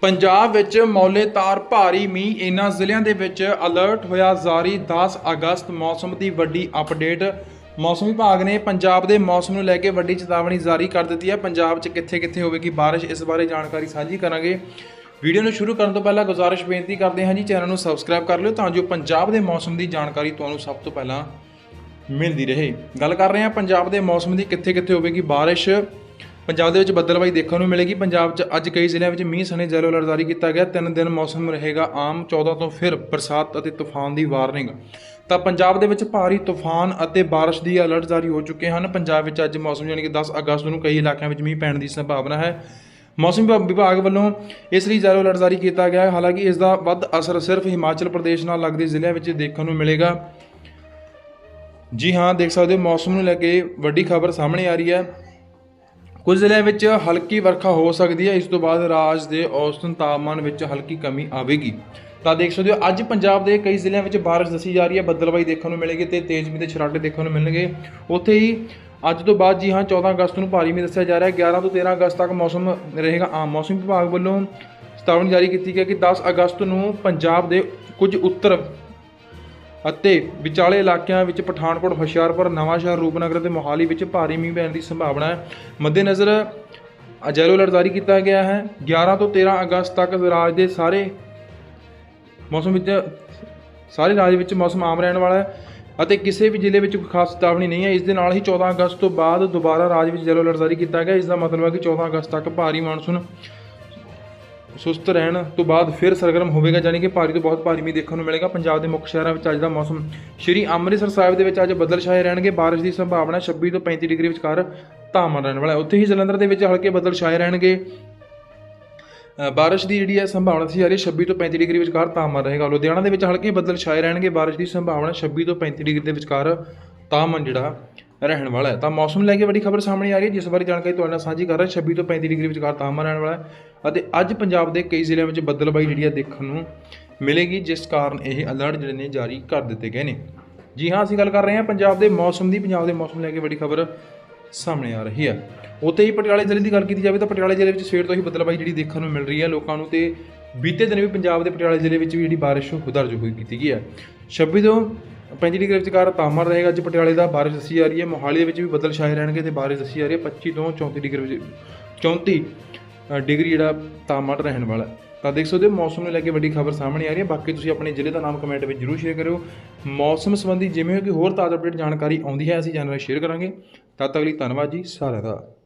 ਪੰਜਾਬ ਵਿੱਚ ਮੌਲੇਤਾਰ ਭਾਰੀ ਮੀਂਹ ਇਹਨਾਂ ਜ਼ਿਲ੍ਹਿਆਂ ਦੇ ਵਿੱਚ ਅਲਰਟ ਹੋਇਆ ਜਾਰੀ 10 ਅਗਸਤ, ਮੌਸਮ ਦੀ ਵੱਡੀ ਅਪਡੇਟ ਮੌਸਮ ਵਿਭਾਗ ਨੇ ਪੰਜਾਬ ਦੇ ਮੌਸਮ ਨੂੰ ਲੈ ਕੇ ਵੱਡੀ ਚੇਤਾਵਨੀ ਜਾਰੀ ਕਰ ਦਿੱਤੀ ਹੈ। ਪੰਜਾਬ 'ਚ ਕਿੱਥੇ-ਕਿੱਥੇ ਹੋਵੇਗੀ ਬਾਰਿਸ਼, ਇਸ ਬਾਰੇ ਜਾਣਕਾਰੀ ਸਾਂਝੀ ਕਰਾਂਗੇ। ਵੀਡੀਓ ਨੂੰ ਸ਼ੁਰੂ ਕਰਨ ਤੋਂ ਪਹਿਲਾਂ ਗੁਜ਼ਾਰਿਸ਼ ਬੇਨਤੀ ਕਰਦੇ ਹਾਂ ਜੀ, ਚੈਨਲ ਨੂੰ ਸਬਸਕ੍ਰਾਈਬ ਕਰ ਲਿਓ ਤਾਂ ਜੋ ਪੰਜਾਬ ਦੇ ਮੌਸਮ ਦੀ ਜਾਣਕਾਰੀ ਤੁਹਾਨੂੰ ਸਭ ਤੋਂ ਪਹਿਲਾਂ ਮਿਲਦੀ ਰਹੇ। ਗੱਲ ਕਰ ਰਹੇ ਹਾਂ ਪੰਜਾਬ ਦੇ ਮੌਸਮ ਦੀ ਕਿੱਥੇ-ਕਿੱਥੇ ਹੋਵੇਗੀ ਬਾਰਿਸ਼। ਪੰਜਾਬ ਦੇ ਵਿੱਚ ਬੱਦਲਬਾਈ ਦੇਖਣ ਨੂੰ ਮਿਲੇਗੀ। ਪੰਜਾਬ 'ਚ ਅੱਜ ਕਈ ਜ਼ਿਲ੍ਹਿਆਂ ਵਿੱਚ ਮੀਂਹ ਸਣੇ ਜੈਲੋ ਅਲਰਟ ਜਾਰੀ ਕੀਤਾ ਗਿਆ। ਤਿੰਨ ਦਿਨ ਮੌਸਮ ਰਹੇਗਾ ਆਮ 14 ਤੋਂ ਫਿਰ ਬਰਸਾਤ ਅਤੇ ਤੂਫਾਨ ਦੀ ਵਾਰਨਿੰਗ। ਤਾਂ ਪੰਜਾਬ ਦੇ ਵਿੱਚ ਭਾਰੀ ਤੂਫਾਨ ਅਤੇ ਬਾਰਿਸ਼ ਦੀ ਅਲਰਟ ਜਾਰੀ ਹੋ ਚੁੱਕੇ ਹਨ। ਪੰਜਾਬ ਵਿੱਚ ਅੱਜ ਮੌਸਮ ਯਾਨੀ ਕਿ 10 ਅਗਸਤ ਨੂੰ ਕਈ ਇਲਾਕਿਆਂ ਵਿੱਚ ਮੀਂਹ ਪੈਣ ਦੀ ਸੰਭਾਵਨਾ ਹੈ। ਮੌਸਮ ਵਿਭਾ- ਵਿਭਾਗ ਵੱਲੋਂ ਇਸ ਲਈ ਜੈਲੋ ਅਲਰਟ ਜਾਰੀ ਕੀਤਾ ਗਿਆ ਹੈ। ਹਾਲਾਂਕਿ ਇਸ ਦਾ ਵੱਧ ਅਸਰ ਸਿਰਫ ਹਿਮਾਚਲ ਪ੍ਰਦੇਸ਼ ਨਾਲ ਲੱਗਦੇ ਜ਼ਿਲ੍ਹਿਆਂ ਵਿੱਚ ਦੇਖਣ ਨੂੰ ਮਿਲੇਗਾ। ਜੀ ਹਾਂ, ਦੇਖ ਸਕਦੇ ਹੋ, ਮੌਸਮ ਨੂੰ ਲੈ ਕੇ ਵੱਡੀ ਖਬਰ ਸਾਹਮਣੇ ਆ ਰਹੀ ਹੈ। ਕੁਝ ਜ਼ਿਲ੍ਹਿਆਂ ਵਿੱਚ ਹਲਕੀ ਵਰਖਾ ਹੋ ਸਕਦੀ ਹੈ। ਇਸ ਤੋਂ ਬਾਅਦ ਰਾਜ ਦੇ ਔਸਤਨ ਤਾਪਮਾਨ ਵਿੱਚ ਹਲਕੀ ਕਮੀ ਆਵੇਗੀ। ਤਾਂ ਦੇਖ ਸਕਦੇ ਹੋ, ਅੱਜ ਪੰਜਾਬ ਦੇ ਕਈ ਜ਼ਿਲ੍ਹਿਆਂ ਵਿੱਚ ਬਾਰਿਸ਼ ਦੱਸੀ ਜਾ ਰਹੀ ਹੈ। ਬੱਦਲਬਾਈ ਦੇਖਣ ਨੂੰ ਮਿਲੇਗੀ ਤੇ ਤੇਜ਼ ਮੀਂਹ ਦੇ ਛਰਾਟੇ ਦੇਖਣ ਨੂੰ ਮਿਲਣਗੇ। ਉੱਥੇ ਹੀ ਅੱਜ ਤੋਂ ਬਾਅਦ ਜੀ ਹਾਂ 14 ਅਗਸਤ ਨੂੰ ਭਾਰੀ ਮੀਂਹ ਦੱਸਿਆ ਜਾ ਰਿਹਾ ਹੈ। 11 ਤੋਂ 13 ਅਗਸਤ ਤੱਕ ਮੌਸਮ ਰਹੇਗਾ ਆਮ। ਮੌਸਮ ਵਿਭਾਗ ਵੱਲੋਂ ਚੇਤਾਵਨੀ ਜਾਰੀ ਕੀਤੀ ਗਈ ਕਿ 10 ਅਗਸਤ ਨੂੰ ਪੰਜਾਬ ਦੇ ਕੁਝ ਉੱਤਰ ਅਤੇ ਵਿਚਾਲੇ ਇਲਾਕਿਆਂ ਵਿੱਚ ਪਠਾਨਕੋਟ, ਹੁਸ਼ਿਆਰਪੁਰ, ਨਵਾਂਸ਼ਹਿਰ, ਰੂਪਨਗਰ ਅਤੇ ਮੋਹਾਲੀ ਵਿੱਚ ਭਾਰੀ ਮੀਂਹ ਪੈਣ ਦੀ ਸੰਭਾਵਨਾ ਹੈ। ਮੱਦੇਨਜ਼ਰ ਅਜੈਲੋ ਅਲਰਟ ਜਾਰੀ ਕੀਤਾ ਗਿਆ ਹੈ। 11 ਤੋਂ 13 ਅਗਸਤ ਤੱਕ ਰਾਜ ਦੇ ਸਾਰੇ ਮੌਸਮ ਵਿੱਚ, ਸਾਰੇ ਰਾਜ ਵਿੱਚ ਮੌਸਮ ਆਮ ਰਹਿਣ ਵਾਲਾ ਹੈ ਅਤੇ ਕਿਸੇ ਵੀ ਜ਼ਿਲ੍ਹੇ ਵਿੱਚ ਕੋਈ ਖਾਸ ਚੇਤਾਵਨੀ ਨਹੀਂ ਹੈ। ਇਸ ਦੇ ਨਾਲ ਹੀ 14 ਅਗਸਤ ਤੋਂ ਬਾਅਦ ਦੁਬਾਰਾ ਰਾਜ ਵਿੱਚ ਜੈਲੋ ਅਲਰਟ ਜਾਰੀ ਕੀਤਾ ਗਿਆ। ਇਸ ਦਾ ਮਤਲਬ ਹੈ ਕਿ 14 ਅਗਸਤ ਤੱਕ ਭਾਰੀ ਮਾਨਸੂਨ ਸੁਸਤ ਰਹਿਣ ਤੋਂ ਬਾਅਦ ਫਿਰ ਸਰਗਰਮ ਹੋਵੇਗਾ ਯਾਨੀ ਕਿ ਭਾਰੀ ਤੋਂ ਬਹੁਤ ਭਾਰੀ ਮੀਂਹ ਦੇਖਣ ਨੂੰ ਮਿਲੇਗਾ। ਪੰਜਾਬ ਦੇ ਮੁੱਖ ਸ਼ਹਿਰਾਂ ਵਿੱਚ ਅੱਜ ਦਾ ਮੌਸਮ ਸ਼੍ਰੀ ਅੰਮ੍ਰਿਤਸਰ ਸਾਹਿਬ ਦੇ ਵਿੱਚ ਅੱਜ ਬੱਦਲ ਛਾਏ ਰਹਿਣਗੇ। ਬਾਰਿਸ਼ ਦੀ ਸੰਭਾਵਨਾ 26 ਤੋਂ 35 ਡਿਗਰੀ ਵਿਚਕਾਰ ਤਾਪਮਾਨ ਰਹਿਣ ਵਾਲਾ ਹੈ। ਉੱਥੇ ਹੀ ਜਲੰਧਰ ਦੇ ਵਿੱਚ ਹਲਕੇ ਬੱਦਲ ਛਾਏ ਰਹਿਣਗੇ ਬਾਰਿਸ਼ ਦੀ ਜਿਹੜੀ ਹੈ ਸੰਭਾਵਨਾ ਸੀ ਜਾ ਰਹੀ ਹੈ 26 ਤੋਂ 35 ਡਿਗਰੀ ਵਿਚਕਾਰ ਤਾਪਮਾਨ ਰਹੇਗਾ। ਲੁਧਿਆਣਾ ਦੇ ਵਿੱਚ ਹਲਕੇ ਬੱਦਲ ਛਾਏ ਰਹਿਣਗੇ। ਬਾਰਿਸ਼ ਦੀ ਸੰਭਾਵਨਾ 26 ਤੋਂ 35 ਡਿਗਰੀ ਦੇ ਵਿਚਕਾਰ ਤਾਪਮਾਨ ਜਿਹੜਾ ਰਹਿਣ ਵਾਲਾ ਹੈ। ਤਾਂ ਮੌਸਮ ਲੈ ਕੇ ਵੱਡੀ ਖਬਰ ਸਾਹਮਣੇ ਆ ਰਹੀ ਹੈ, ਜਿਸ ਬਾਰੇ ਜਾਣਕਾਰੀ ਤੁਹਾਡੇ ਨਾਲ ਸਾਂਝੀ ਕਰ ਰਿਹਾ 26 ਤੋਂ 35 ਡਿਗਰੀ ਵਿਚਕਾਰ ਤਾਪਮਾਨ ਰਹਿਣ ਵਾਲਾ ਹੈ ਅਤੇ ਅੱਜ ਪੰਜਾਬ ਦੇ ਕਈ ਜ਼ਿਲ੍ਹਿਆਂ ਵਿੱਚ ਬੱਦਲਬਾਈ ਜਿਹੜੀ ਹੈ ਦੇਖਣ ਨੂੰ ਮਿਲੇਗੀ, ਜਿਸ ਕਾਰਨ ਇਹ ਅਲਰਟ ਜਿਹੜੇ ਨੇ ਜਾਰੀ ਕਰ ਦਿੱਤੇ ਗਏ ਨੇ। ਜੀ ਹਾਂ, ਅਸੀਂ ਗੱਲ ਕਰ ਰਹੇ ਹਾਂ ਪੰਜਾਬ ਦੇ ਮੌਸਮ ਦੀ, ਪੰਜਾਬ ਦੇ ਮੌਸਮ ਲੈ ਕੇ ਵੱਡੀ ਖਬਰ ਸਾਹਮਣੇ ਆ ਰਹੀ ਹੈ। ਉੱਥੇ ਹੀ ਪਟਿਆਲੇ ਜ਼ਿਲ੍ਹੇ ਦੀ ਗੱਲ ਕੀਤੀ ਜਾਵੇ ਤਾਂ ਪਟਿਆਲੇ ਜ਼ਿਲ੍ਹੇ ਵਿੱਚ ਸਵੇਰ ਤੋਂ ਹੀ ਬਦਲਵਾਈ ਜਿਹੜੀ ਦੇਖਣ ਨੂੰ ਮਿਲ ਰਹੀ ਹੈ। ਲੋਕਾਂ ਨੂੰ ਤੇ ਬੀਤੇ ਦਿਨ ਵੀ ਪੰਜਾਬ ਦੇ ਪਟਿਆਲੇ ਜ਼ਿਲ੍ਹੇ ਵਿੱਚ ਵੀ ਜਿਹੜੀ ਬਾਰਿਸ਼ ਉਹ ਦਰਜ ਹੋਈ ਕੀਤੀ ਗਈ ਹੈ। 26 ਤੋਂ 35 ਡਿਗਰੀ ਵਿਚਕਾਰ ਤਾਪਮਾਨ ਰਹੇਗਾ, ਅੱਜ ਪਟਿਆਲੇ ਦਾ ਬਾਰਿਸ਼ ਦੱਸੀ ਜਾ ਰਹੀ ਹੈ। ਮੋਹਾਲੀ ਦੇ ਵਿੱਚ ਵੀ ਬੱਦਲ ਛਾਏ ਰਹਿਣਗੇ ਤੇ ਬਾਰਿਸ਼ ਦੱਸੀ ਜਾ ਰਹੀ ਹੈ। 25 ਤੋਂ 34 ਡਿਗਰੀ ਵਿੱਚ 34 ਡਿਗਰੀ ਜਿਹੜਾ ਤਾਪਮਾਨ ਰਹਿਣ ਵਾਲਾ ਤਾਂ ਦੇਖ ਸਕਦੇ ਹੋ, ਮੌਸਮ ਨੂੰ ਲੈ ਕੇ ਵੱਡੀ ਖਬਰ ਸਾਹਮਣੇ ਆ ਰਹੀ ਹੈ। ਬਾਕੀ ਤੁਸੀਂ ਆਪਣੇ ਜ਼ਿਲ੍ਹੇ ਦਾ ਨਾਮ ਕਮੈਂਟ ਵਿੱਚ ਜਰੂਰ ਸ਼ੇਅਰ ਕਰਿਓ। ਮੌਸਮ ਸੰਬੰਧੀ ਜਿਵੇਂ ਕਿ ਹੋਰ ਤਾਜ਼ਾ ਅਪਡੇਟ ਜਾਣਕਾਰੀ ਆਉਂਦੀ ਹੈ, ਅਸੀਂ ਚੈਨਲ ਸ਼ੇਅਰ ਕਰਾਂਗੇ। ਤਦ ਤੱਕ ਲਈ ਧੰਨਵਾਦ ਜੀ, ਸਾਰਿਆਂ ਦਾ।